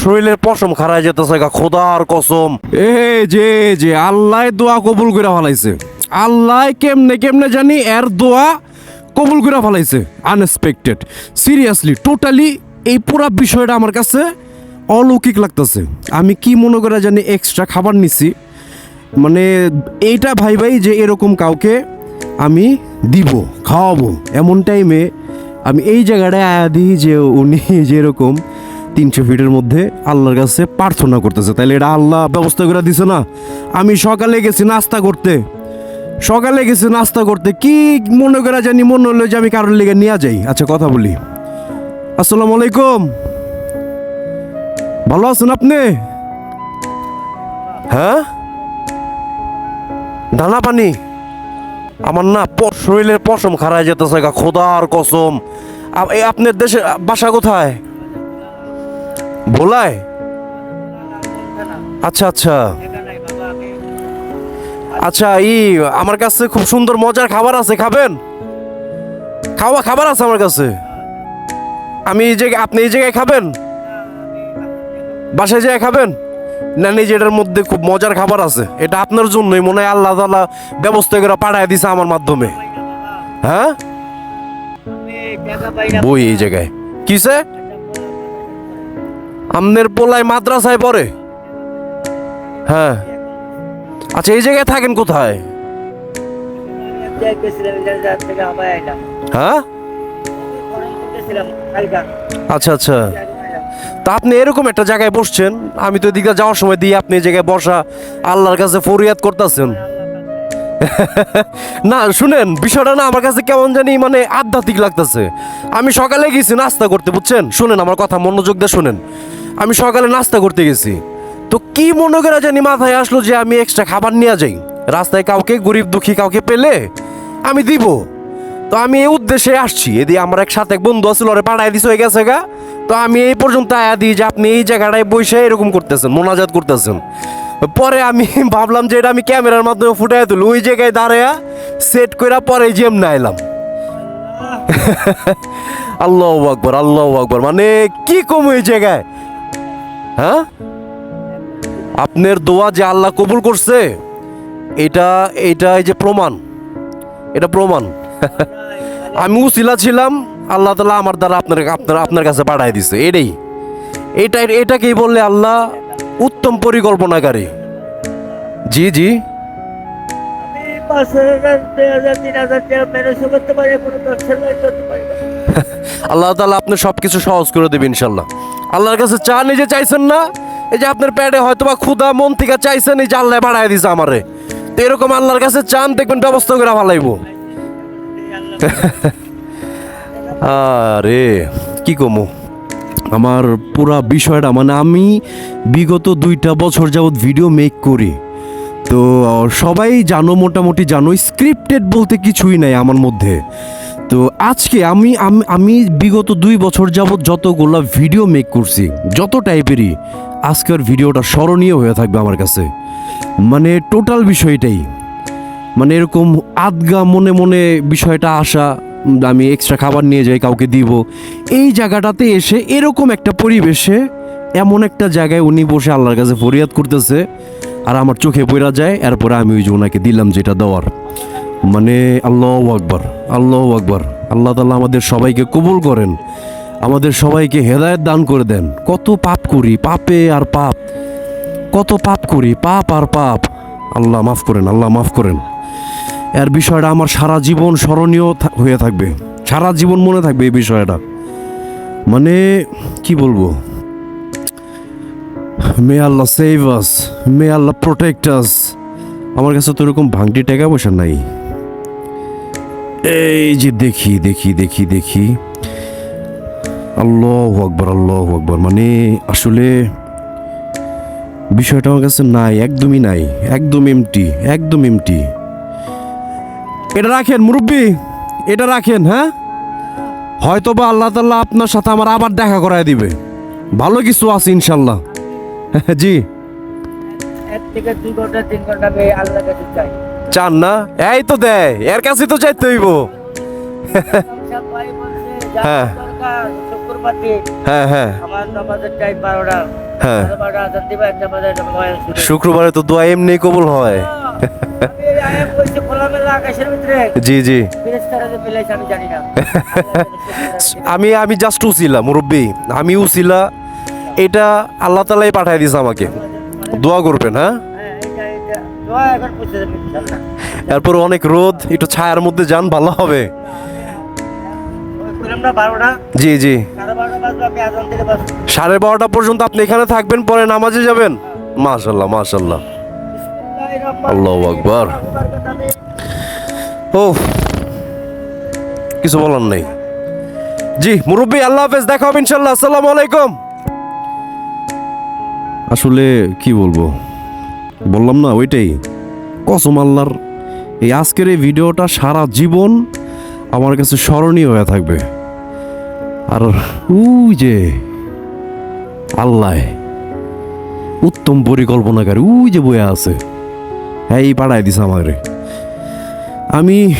শরীরের পশম খারায় যেতেছে গা, খোদার কসম। এ, যে যে, আল্লাহ দোয়া কবুল করে ফেলাইছে। আল্লাহ কেমনে কেমনে জানি এর দোয়া কবুল করে ফেলাইছে আনএক্সপেক্টেড সিরিয়াসলি টোটালি এই পুরা বিষয়টা আমার কাছে অলৌকিক লাগতেছে। আমি কি মনে করে জানি এক্সট্রা খাবার নিছি। মানে এইটা ভাই ভাই যে এরকম কাউকে আমি দিব, খাওয়াবো, এমন টাইমে আমি এই জায়গাটায় আয়া দিই যে উনি যেরকম তিনশো ফিটের মধ্যে আল্লাহর কাছে প্রার্থনা করতেছে। তাইলে এটা আল্লাহ ব্যবস্থা করে দিছে না? আমি সকালে গেছি নাস্তা করতে। সকালে গেছি নাস্তা করতে, কি মনে করে জানি মনে হলো যে আমি কারোর লেগে নিয়ে যাই? আচ্ছা কথা বলি। আসসালামু আলাইকুম। ভালো আছেন আপনি? হ্যাঁ? দানা পানি? আমার না শরীরের পশম খারায় যেতেছে খোদার কসম। আপনার দেশের বাসা কোথায়? ভোলায়? আচ্ছা আচ্ছা। আচ্ছা ই আমার কাছে খুব সুন্দর মজার খাবার আছে খাবেন? খাওয়া খাবার আছে আমার কাছে। আমি এই জায়গায় আপনি এই জায়গায় খাবেন? বাসায় যেয়ে খাবেন? না নিজে এটার মধ্যে খুব মজার খাবার আছে। এটা আপনার জন্যই মনে হয় আল্লাহ তালা ব্যবস্থা করে পাঠায় দিছে আমার মাধ্যমে। হ্যাঁ? বই এই জায়গায়। কিসে? আমনের পোলায় মাদ্রাসায় পড়ে। হ্যাঁ। আচ্ছা এই জায়গায় থাকেন কোথায়? হ্যাঁ? আচ্ছা আচ্ছা। তা আপনি এরকম একটা জায়গায় বসছেন, আমি তো এদিকে যাওয়ার সময় দিয়ে আপনি এই জায়গায় বসা আল্লাহর কাছে ফরিয়াদ করতেছেন। না, শুনেন, বিষয়টা না আমার কাছে কেমন জানি মানে আধ্যাত্মিক লাগতেছে। আমি সকালে গেছি নাস্তা করতে, বুঝছেন? শুনেন আমার কথা, মনোযোগ দিয়ে শুনেন। আমি সকালে নাস্তা করতে গেছি। তো কি মনে করে জানি মাথায় আসলো যে আমি এক্সট্রা খাবার নিয়ে যাই? রাস্তায় কাউকে, গরিব দুঃখী কাউকে পেলে আমি দিব। তো আমি এই উদ্দেশ্যে আসছি। এদি আমার এক সাথে এক বন্ধু আছিল ওরে পাড়ায় দিস হয়ে গেছে গা। তো আমি এই পর্যন্ত আয়া দিই যে আপনি এই জায়গাটায় বসে এরকম করতেছেন, মোনাজাত করতেছেন। পরে আমি ভাবলাম যে এটা আমি ক্যামেরার মাধ্যমে ফুটাই তুলি। ওই জায়গায় দাঁড়ায়া সেট কইরা পরে জিএম না এলাম আল্লাহ আকবর আল্লাহ আকবর। মানে কি কম ওই জায়গায়? হ্যাঁ? আপনার দোয়া যে আল্লাহ কবুল করছে, এটা এটা এই যে প্রমাণ, এটা প্রমাণ। আমি উসিলা ছিলাম, আল্লাহ তালা আমার দ্বারা আপনার আপনার আপনার কাছে পাঠাই দিছে, এটাই। এটা, এটাকেই বললে আল্লাহ উত্তম পরিকল্পনাকারী। জি জি। আল্লাহ তালা আপনি সব কিছু সহজ করে দেবে ইনশাল্লাহ। আল্লাহর কাছে চা নিজে চাইছেন না? এই যে আপনার প্যাডে হয়তো বা ক্ষুদা মন থেকে চাইছেন, এই যে আল্লাহ বাড়াই দিছে আমারে। তো এরকম আল্লাহর কাছে চান, দেখবেন ব্যবস্থা করে ভালাইবো। আরে, কি কমু? আমার পুরা বিষয়টা মানে আমি বিগত দুইটা বছর যাবৎ ভিডিও মেক করি। তো, সবাই জানো, মোটামুটি জানো স্ক্রিপ্টেড বলতে কিছুই নাই আমার মধ্যে। তো আজকে আমি আমি বিগত দুই বছর যাবৎ যতগুলো ভিডিও মেক করছি, যত টাইপেরই আজকের ভিডিওটা স্মরণীয় হয়ে থাকবে আমার কাছে। মানে টোটাল বিষয়টাই। মানে এরকম আদগা মনে মনে বিষয়টা আসা, আমি এক্সট্রা খাবার নিয়ে যাই, কাউকে দিব। এই জায়গাটাতে এসে এরকম একটা পরিবেশে, এমন একটা জায়গায় উনি বসে আল্লাহর কাছে ফরিয়াদ করতেছে, আর আমার চোখে পড়া যায়, এরপরে আমি ওই যে ওনাকে দিলাম যেটা দেওয়ার। মানে আল্লাহ আকবর আল্লাহ আকবর। আল্লাহ তাল্লাহ আমাদের সবাইকে কবুল করেন, আমাদের সবাইকে হেদায়েত দান করে দেন। কত পাপ করি, পাপে আর পাপ। কত পাপ করি, পাপ আর পাপ। আল্লাহ মাফ করেন, আল্লাহ মাফ করেন। এর বিষয়টা আমার সারা জীবন স্মরণীয় হয়ে থাকবে। সারা জীবন মনে থাকবে এই বিষয়টা। মানে কি বলব? মে আল্লাহ সেভ আস মে আল্লাহ প্রোটেক্ট আস আমার কাছে তো এরকম ভাঙটি টাকা পয়সা নাই। এই যে দেখি দেখি দেখি দেখি। আল্লাহ আকবর আল্লাহ আকবর। মানে আসলে বিষয়টা আমার কাছে নাই, একদমই নাই, একদম এমটি একদম এমটি এটা রাখেন মুরব্বী, এটা রাখেন হ্যাঁ? হয়তো বা আল্লাহ তাল্লাহ আপনার সাথে আমার আবার দেখা করায় দিবে। ভালো কিছু আছে ইনশাল্লাহ জি। এক থেকে দুই ঘণ্টা, তিন ঘণ্টা আমি আল্লাহর কাছে চাই চান না? এই তো দেয় এর কাছে তো চাইতে হইব। হ্যাঁ। হ্যাঁ হ্যাঁ। হ্যাঁ। শুক্রবারে তো দোয়া এমনি কবুল হয়। জি জি। আমি আমি জাস্ট উসিলা, মুরব্বী। আমি উসিলা, এটা আল্লাহ তালাই পাঠাই দিছে আমাকে। দোয়া করবেন হ্যাঁ? এরপর অনেক রোদ, একটু ছায়ার মধ্যে যান, ভালো হবে। জি জি। সাড়ে বারোটা পর্যন্ত আপনি এখানে থাকবেন, পরে নামাজে যাবেন। মাশাল্লাহ মাশাল্লাহ। আল্লাহু আকবার। ও কিছু বলার নেই। জি, মুরব্বী, আল্লাহ হাফেজ, দেখা হবে ইনশাল্লাহ। আসসালামু আলাইকুম। আসলে কি বলব? বললাম না, ওইটাই। কসম আল্লাহর, এই আজকের এই ভিডিওটা সারা জীবন আমার কাছে স্মরণীয় হয়ে থাকবে। আর ওই যে আল্লাহ, উত্তম পরিকল্পনাকারী, উই যে বয়ে আছে। এই পাড়ায় দিছে আমার। আমি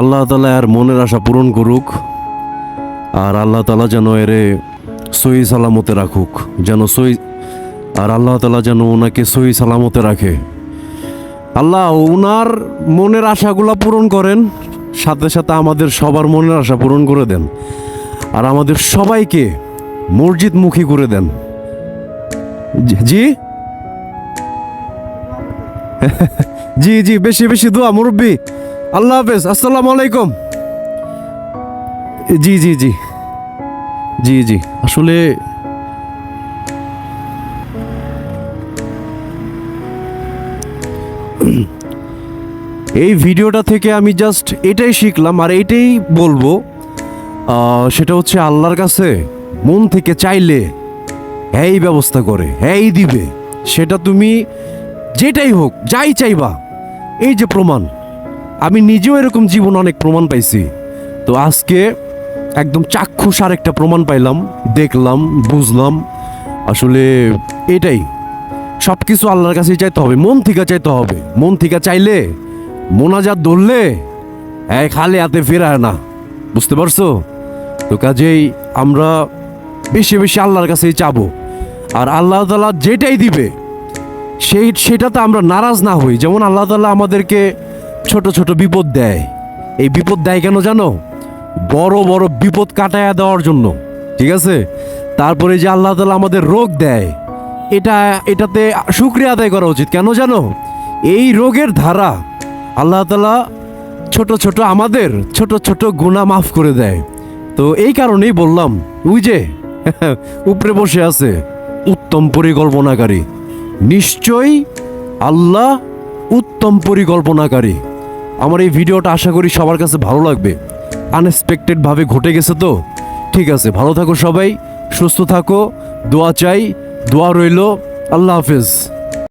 আল্লাহ তালা আর মনের আশা পূরণ করুক, আর আল্লাহ তালা যেন এরে সহি সালামতে রাখুক, যেন সহি, আর আল্লাহ তালা যেন ওনাকে সহি সালামতে রাখে। আল্লাহ ওনার মনের আশাগুলা পূরণ করেন, সাথে সাথে আমাদের সবার মনের আশা পূরণ করে দেন, আর আমাদের সবাইকে মসজিদমুখী করে দেন। জি? জি জি, বেশি বেশি দোয়া, মুরব্বী। আল্লাহ হাফেজ, আসসালামু আলাইকুম। জি জি জি। জি জি। আসলে এই ভিডিওটা থেকে আমি জাস্ট এটাই শিখলাম, আর এটাই বলব সেটা হচ্ছে আল্লাহর কাছে মন থেকে চাইলে হ্যাঁ ব্যবস্থা করে হ্যাঁ দিবে। সেটা তুমি যেটাই হোক, যাই চাইবা, এই যে প্রমাণ। আমি নিজেও এরকম জীবন অনেক প্রমাণ পাইছি। তো আজকে একদম চাক্ষুষ আর একটা প্রমাণ পাইলাম, দেখলাম, বুঝলাম। আসলে এটাই। সব কিছু আল্লাহর কাছেই চাইতে হবে, মন থেকে চাইতে হবে। মন থেকে চাইলে মোনাজাত ধরলে এক খালি হাতে ফেরায় না। বুঝতে পারছ? তো কাজেই আমরা বেশি বেশি আল্লাহর কাছেই চাবো। আর আল্লাহ তালা যেটাই দিবে, সেই, সেটাতে আমরা নারাজ না হই। যেমন আল্লাহ তালা আমাদেরকে ছোট ছোট বিপদ দেয়। এই বিপদ দেয় কেন জানো? বড় বড় বিপদ কাটায়া দেওয়ার জন্য। ঠিক আছে? তারপরে যে আল্লাহ তালা আমাদের রোগ দেয়, এটা, এটাতে শুক্রিয়া আদায় করা উচিত। কেন জানো? এই রোগের ধারা আল্লাহ তালা ছোট ছোট আমাদের ছোট ছোট গুণা মাফ করে দেয়। তো এই কারণেই বললাম, ওই যে উপরে বসে আছে, উত্তম পরিকল্পনাকারী। নিশ্চয়ই আল্লাহ উত্তম পরিকল্পনাকারী। আমার এই ভিডিওটা আশা করি সবার কাছে ভালো লাগবে। আনএক্সপেক্টেডভাবে ঘটে গেছে তো? ঠিক আছে, ভালো থাকো সবাই, সুস্থ থাকো, দোয়া চাই, দোয়া রইল, আল্লাহ হাফেজ।